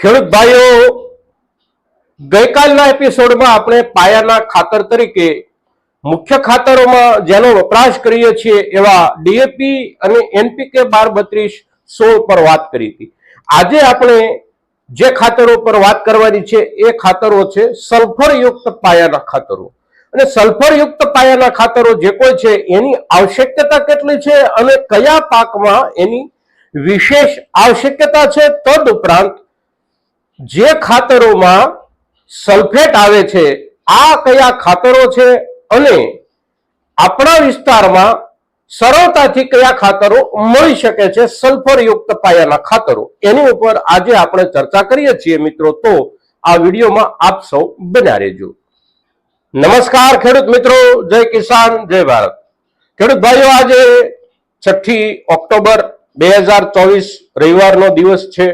ખેડૂત ભાઈઓ, ગઈકાલના એપિસોડમાં આપણે પાયાના ખાતર તરીકે મુખ્ય ખાતરોમાં જેનો વપરાશ કરીએ છીએ એવા ડીએપી અને એનપીકે બાર બત્રીસ સોળ પર વાત કરી હતી. આજે આપણે જે ખાતરો પર વાત કરવાની છે એ ખાતરો છે સલ્ફરયુક્ત પાયાના ખાતરો. અને સલ્ફરયુક્ત પાયાના ખાતરો જે કોઈ છે એની આવશ્યકતા કેટલી છે અને કયા પાકમાં એની વિશેષ આવશ્યકતા છે તદ ઉપરાંત જે ખાતરોમાં સલ્ફેટ આવે છે, આ કયા ખાતરો છે અને આપણા વિસ્તારમાં સરળતાથી કયા ખાતરો મળી શકે છે સલ્ફરયુક્ત પાયાના ખાતરો? એની ઉપર આજે આપણે ચર્ચા કરીએ છીએ મિત્રો. તો આ વિડીયોમાં આપ સૌ બન્યા રહેજો. નમસ્કાર ખેડૂત મિત્રો. જય કિસાન, જય ભારત. ખેડૂત ભાઈઓ, આજે છઠ્ઠી ઓક્ટોબર બે હજાર ચોવીસ રવિવારનો દિવસ છે.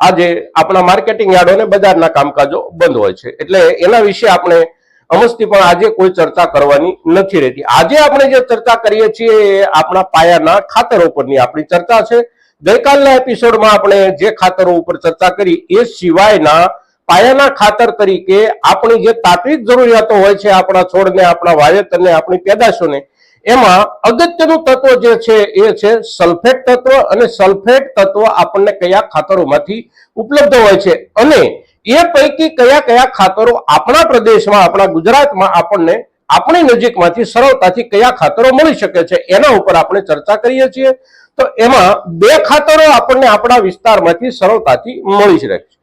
આજે આપણા માર્કેટિંગ યાર્ડો અને બજારના કામકાજો બંધ હોય છે. એટલે એના વિશે આપણે અમસ્તી પણ આજે કોઈ ચર્ચા કરવાની નથી રહેતી. આજે આપણે જે ચર્ચા કરીએ છીએ એ આપણા પાયાના ખાતરો પરની આપણી ચર્ચા છે. ગઈકાલના એપિસોડમાં આપણે જે ખાતરો ઉપર ચર્ચા કરી એ સિવાયના પાયાના ખાતર તરીકે આપણી જે તાત્વિક જરૂરિયાતો હોય છે આપણા છોડને, આપણા વાવેતરને, આપણી પેદાશોને એમાં અગત્યનું તત્વ જે છે એ છે સલ્ફેટ તત્વ અને સલ્ફેટ તત્વ આપણને કયા ખાતરોમાંથી ઉપલબ્ધ હોય છે અને એ પૈકી કયા કયા ખાતરો આપણા પ્રદેશમાં, આપણા ગુજરાતમાં આપણને આપણી નજીકમાંથી સરળતાથી કયા ખાતરો મળી શકે છે એના ઉપર આપણે ચર્ચા કરીએ છીએ. તો એમાં બે ખાતરો આપણને આપણા વિસ્તારમાંથી સરળતાથી મળી શકે છે.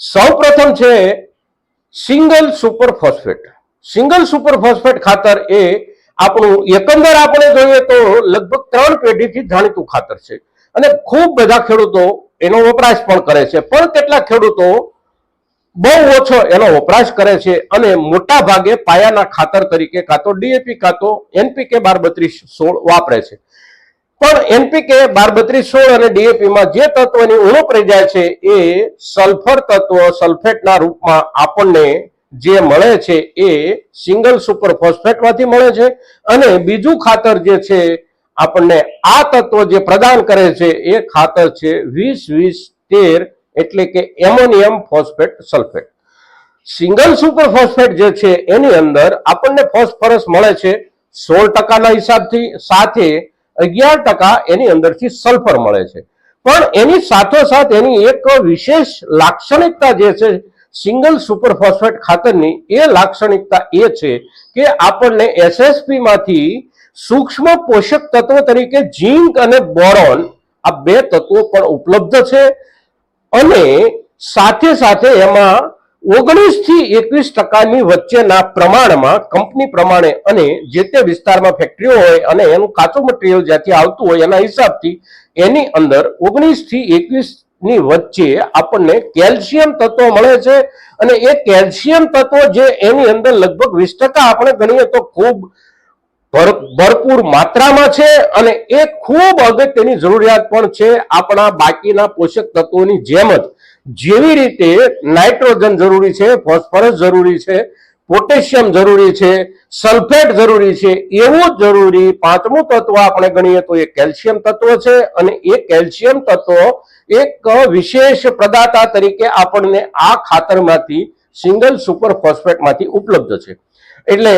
સૌ પ્રથમ છે single super phosphate single super phosphate ખાતર એ આપણું એકંદર આપણે જોઈએ તો લગભગ ત્રણ પેઢીથી જાણીતું ખાતર છે. અને ખૂબ બધા ખેડૂતો એનો વપરાશ પણ કરે છે. પણ કેટલાક ખેડૂતો બહુ ઓછો એનો વપરાશ કરે છે અને મોટા ભાગે પાયાના ખાતર તરીકે કાં તો ડીએપી, કાં તો એનપીકે બાર બત્રીસ સોળ વાપરે છે. પણ એનપીકે બાર બત્રીસ સોળ અને ડીએપીમાં જે તત્વની ઉણપ રહી જાય છે એ સલ્ફર તત્વ સલ્ફેટના રૂપમાં આપણને જે મળે છે એ સિંગલ સુપર ફોસ્ફેટમાંથી મળે છે અને બીજું ખાતર જે છે આપણને આ તત્વ જે પ્રદાન કરે છે એ ખાતર છે વીસ વીસ તેર એટલે કે ammonium phosphate sulphate. Single super phosphate જે છે એની અંદર આપણને ફોસ્ફરસ મળે છે સોળ ટકાના હિસાબથી સાથે અગિયાર ટકા એની અંદરથી સલ્ફર મળે છે. પણ એની સાથોસાથ એની એક વિશેષ લાક્ષણિકતા જે છે સિંગલ સુપર ફોસ્ફેટ ખાતરની એ લાક્ષણિકતા એ છે કે આપણને એસએસપી માંથી સૂક્ષ્મ પોષક તત્વો તરીકે ઝીંક અને બોરોન આ બે તત્વો પણ ઉપલબ્ધ છે અને સાથે સાથે એમાં ઓગણીસથી એકવીસ ટકાની વચ્ચેના પ્રમાણમાં કંપની પ્રમાણે અને જે તે વિસ્તારમાં ફેક્ટરીઓ હોય અને એનું કાચું મટીરિયલ જ્યાંથી આવતું હોય એના હિસાબથી એની અંદર ઓગણીસથી એકવીસ ની વચ્ચે આપણને કેલ્શિયમ તત્વો મળે છે અને એ કેલ્શિયમ તત્વો જે એની અંદર લગભગ વીસ ટકા આપણે ગણીએ તો ખૂબ ભર- ભરપૂર માત્રામાં છે અને એ ખૂબ અગત્યની જરૂરિયાત પણ છે આપણા બાકીના પોષક તત્વોની જેમ જ. જેવી રીતે નાઇટ્રોજન જરૂરી છે, ફોસ્ફરસ જરૂરી છે પોટેશિયમ જરૂરી છે, સલ્ફેટ જરૂરી છે, એવું જ જરૂરી પાંચમું તત્વ આપણે ગણીએ તો એ કેલ્શિયમ તત્વ છે અને એ કેલ્શિયમ તત્વ એક વિશેષ પ્રદાતા તરીકે આપણને આ ખાતરમાંથી સિંગલ સુપર ફોસ્ફેટમાંથી ઉપલબ્ધ છે. એટલે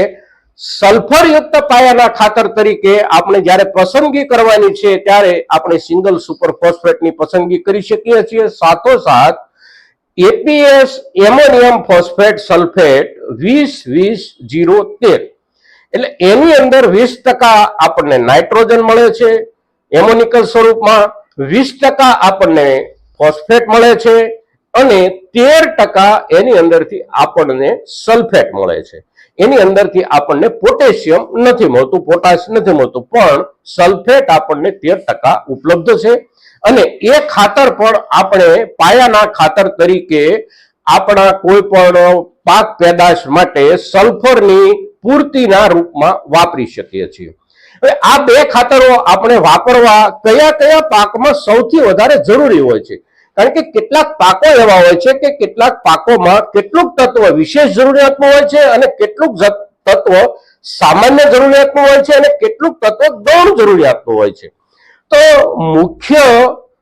સલ્ફરયુક્ત પાયાના ખાતર તરીકે આપણે જ્યારે પસંદગી કરવાની છે, ત્યારે આપણે સિંગલ સુપર ફોસ્ફેટની પસંદગી કરી શકીએ છીએ. સાથોસાથ એપીએસ એમોનિયમ ફોસ્ફેટ સલ્ફેટ વીસ વીસ જીરો તેર. એટલે એની અંદર વીસ ટકા આપણને નાઇટ્રોજન મળે છે એમોનિકલ સ્વરૂપમાં વીસ ટકા આપણને ફોસ્ફેટ મળે છે અને તેર ટકા એની અંદરથી આપણને સલ્ફેટ મળે છે. એની અંદરથી આપણને પોટેશિયમ નથી મળતું, પોટાશ નથી મળતું, પણ સલ્ફેટ આપણને તેર ટકા ઉપલબ્ધ છે. અને એ ખાતર પણ આપણે પાયાના ખાતર તરીકે આપણા કોઈ પણ પાક પેદાશ માટે સલ્ફરની પૂર્તિના રૂપમાં વાપરી શકીએ છીએ. આ બે ખાતરો આપણે વાપરવા કયા કયા પાકમાં સૌથી વધારે જરૂરી હોય છે? કારણ કે કેટલાક પાકો એવા હોય છે કે કેટલાક પાકોમાં કેટલુંક તત્વ વિશેષ જરૂરિયાતનું હોય છે અને કેટલુંક તત્વ સામાન્ય જરૂરિયાતનું હોય છે અને કેટલુંક તત્વ ગૌણ જરૂરિયાતનું હોય છે. તો મુખ્ય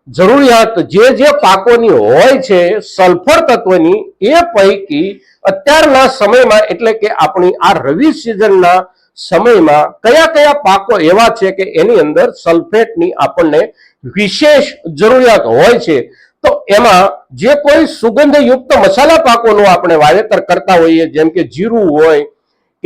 જરૂરિયાત જે જે પાકોની હોય છે સલ્ફર તત્વની એ પૈકી અત્યારના સમયમાં એટલે કે આપણી આ રવિ સિઝનના સમયમાં કયા કયા પાકો એવા છે કે એની અંદર સલ્ફેટની આપણને વિશેષ જરૂરિયાત હોય છે? તો એમાં જે કોઈ સુગંધયુક્ત મસાલા પાકોનું આપણે વાવેતર કરતા હોઈએ જેમ કે જીરું હોય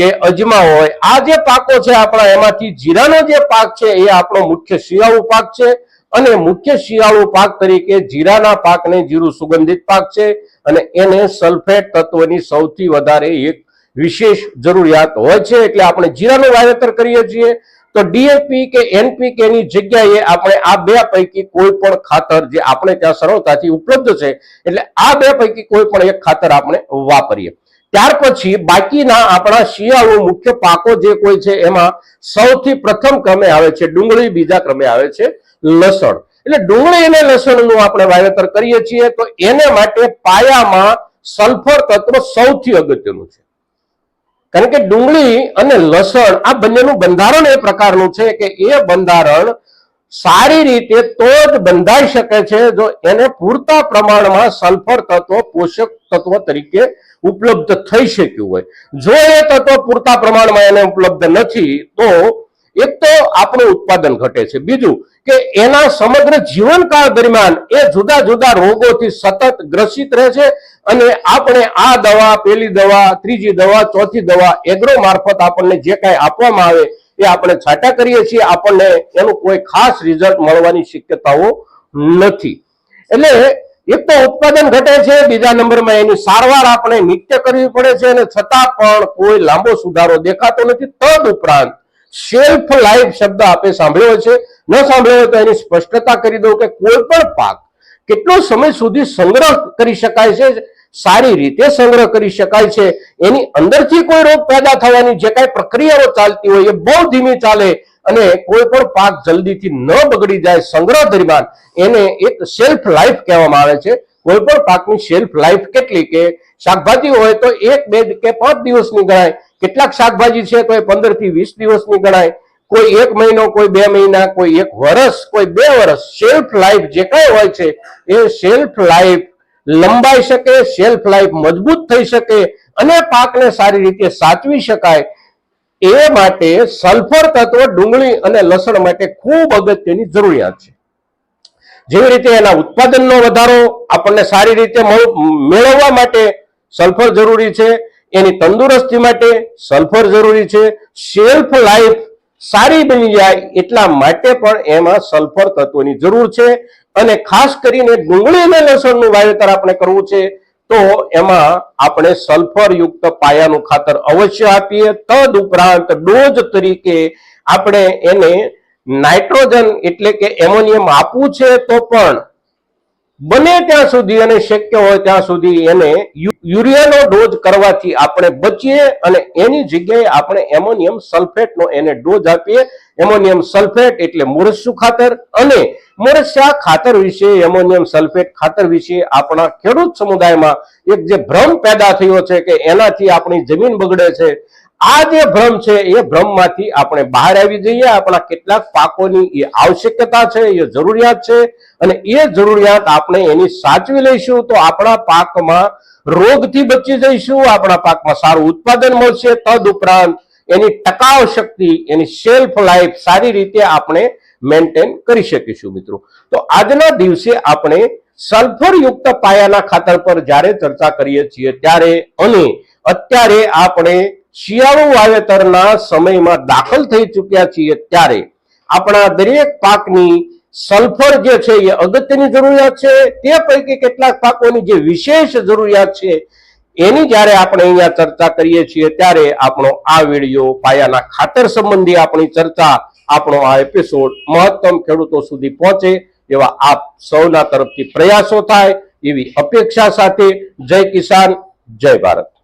કે અજમા હોય, આ જે પાકો છે આપણા, એમાંથી જીરાનો જે પાક છે, એ આપણો મુખ્ય શિયાળુ પાક છે. અને મુખ્ય શિયાળુ પાક તરીકે જીરાના પાકને જીરું સુગંધિત પાક છે. અને એને સલ્ફેટ તત્વની સૌથી વધારે એક વિશેષ જરૂરિયાત હોય છે. એટલે આપણે જીરાનું વાવેતર કરીએ છીએ. તો ડીએપી કે એનપીકે ની જગ્યાએ આપણે આ બે પૈકી કોઈ પણ ખાતર જે આપણે ત્યાં સરળતાથી ઉપલબ્ધ છે, એટલે આ બે પૈકી કોઈ પણ એક ખાતર આપણે વાપરીએ. ત્યાર પછી બાકીના આપણા શિયાળુ મુખ્ય પાકો જે કોઈ છે એમાં સૌથી પ્રથમ ક્રમે આવે છે ડુંગળી, બીજા ક્રમે આવે છે લસણ. એટલે ડુંગળી અને લસણનું આપણે વાવેતર કરીએ છીએ તો એને માટે પાયામાં સલ્ફર તત્વ સૌથી અગત્યનું છે. કારણ કે ડુંગળી અને લસણ આ બંનેનું બંધારણ એ પ્રકારનું છે કે એ બંધારણ સારી રીતે તો જ બંધાઈ શકે છે જો એને પૂરતા પ્રમાણમાં સલ્ફર તત્વ, પોષક તત્વ તરીકે ઉપલબ્ધ થઈ શક્યું હોય. જો એ તત્વ પૂરતા પ્રમાણમાં એને ઉપલબ્ધ નથી, તો એક તો આપણું ઉત્પાદન ઘટે છે. બીજું કે એના સમગ્ર જીવનકાળ દરમિયાન એ જુદા જુદા રોગોથી સતત ગ્રસિત રહે છે અને આપણે આ દવા, પેલી દવા, ત્રીજી દવા, ચોથી દવા એગ્રો મારફત આપણને જે કાંઈ આપવામાં આવે એ આપણે છાંટા કરીએ છીએ, આપણને એનું કોઈ ખાસ રિઝલ્ટ મળવાની શક્યતાઓ નથી. એટલે એક તો ઉત્પાદન ઘટે છે, બીજા નંબરમાં એની સારવાર આપણે નિત્ય કરવી પડે છે અને છતાં પણ કોઈ લાંબો સુધારો દેખાતો નથી. તદ ઉપરાંત સેલ્ફ લાઈફ શબ્દ આપે સાંભળ્યો છે. ન સાંભળ્યો તો એની સ્પષ્ટતા કરી દઉં કે કોઈ પણ પાક કેટલો સમય સુધી સંગ્રહ કરી શકાય છે સારી રીતે સંગ્રહ કરી શકાય છે. એની અંદરથી કોઈ રોગ પેદા થવાની જે કાંઈ પ્રક્રિયાઓ ચાલતી હોય એ બહુ ધીમી ચાલે અને કોઈ પણ પાક જલ્દીથી ન બગડી જાય સંગ્રહ દરમિયાન એને એક સેલ્ફ લાઈફ કહેવામાં આવે છે. કોઈ પણ પાકની સેલ્ફ લાઈફ કેટલી કે શાકભાજી હોય તો એક, બે કે પાંચ દિવસની ગણાય. કેટલાક શાકભાજી છે તો એ પંદરથી વીસ દિવસની ગણાય. કોઈ એક મહિનો, કોઈ બે મહિના, કોઈ એક વર્ષ કોઈ બે વર્ષ સેલ્ફ લાઈફ જે કઈ હોય છે એ સેલ્ફ લાઈફ લંબાઈ શકે શેલ્ફ લાઈફ મજબૂત થઈ શકે અને પાકને સારી રીતે સાચવી શકાય એ માટે સલ્ફર તત્વ ડુંગળી અને લસણ માટે ખૂબ અગત્યની જરૂરિયાત છે. જેવી રીતે એના ઉત્પાદનનો વધારો આપણને સારી રીતે મળ- મેળવવા માટે સલ્ફર જરૂરી છે, એની તંદુરસ્તી માટે સલ્ફર જરૂરી છે શેલ્ફ લાઈફ સારી બની જાય એટલા માટે પણ એમાં સલ્ફર તત્વની જરૂર છે. અને ખાસ કરીને ડુંગળી અને લસણનું વાવેતર આપણે કરવું છે, તો એમાં આપણે સલ્ફર યુક્ત પાયાનું ખાતર અવશ્ય આપીએ. તદ ઉપરાંત ડોઝ તરીકે આપણે એને નાઇટ્રોજન એટલે કે એમોનિયમ આપવું છે, તો પણ બને ત્યાં સુધી અને શક્ય હોય ત્યાં સુધી એને યુરિયાનો ડોઝ કરવાથી આપણે બચીએ અને એની જગ્યાએ આપણે એમોનિયમ સલ્ફેટનો એને ડોઝ આપીએ. એમોનિયમ સલ્ફેટ એટલે મોરસ્યુ ખાતર અને મોરસ્યા ખાતર વિશે, એમોનિયમ સલ્ફેટ ખાતર વિશે આપણા ખેડૂત સમુદાયમાં એક જે ભ્રમ પેદા થયો છે કે એનાથી આપણી જમીન બગડે છે. આ જે ભ્રમ છે, એ ભ્રમમાંથી આપણે બહાર આવી જઈએ. આપણા કેટલાક પાકોની એ આવશ્યકતા છે, એ જરૂરિયાત છે અને એ જરૂરિયાત આપણે એની સાચવી લઈશું તો આપણા પાકમાં રોગથી બચી જઈશું, આપણા પાકમાં સારું ઉત્પાદન મળશે. તદ ઉપરાંત એની ટકાવ શક્તિ, એની સેલ્ફ લાઈફ સારી રીતે આપણે મેન્ટેન કરી શકીશું મિત્રો. તો આજના દિવસે આપણે સલ્ફર યુક્ત પાયાના ખાતર પર જ્યારે ચર્ચા કરીએ છીએ, ત્યારે અને અત્યારે આપણે શિયાળુ વાવેતરના સમયમાં દાખલ થઈ ચૂક્યા છીએ ત્યારે આપણા દરેક પાકની સલ્ફર જે છે એ અગત્યની જરૂરિયાત છે. તે પૈકી કેટલાક પાકોની જે વિશેષ જરૂરિયાત છે એની જ્યારે આપણે અહીંયા ચર્ચા કરીએ છીએ ત્યારે આપણો આ વીડિયો પાયાના ખાતર સંબંધી આપણી ચર્ચા આપણો આ એપિસોડ મહત્તમ ખેડૂતો સુધી પહોંચે એવા આપ સૌના તરફથી પ્રયાસો થાય એવી અપેક્ષા સાથે જય કિસાન, જય ભારત.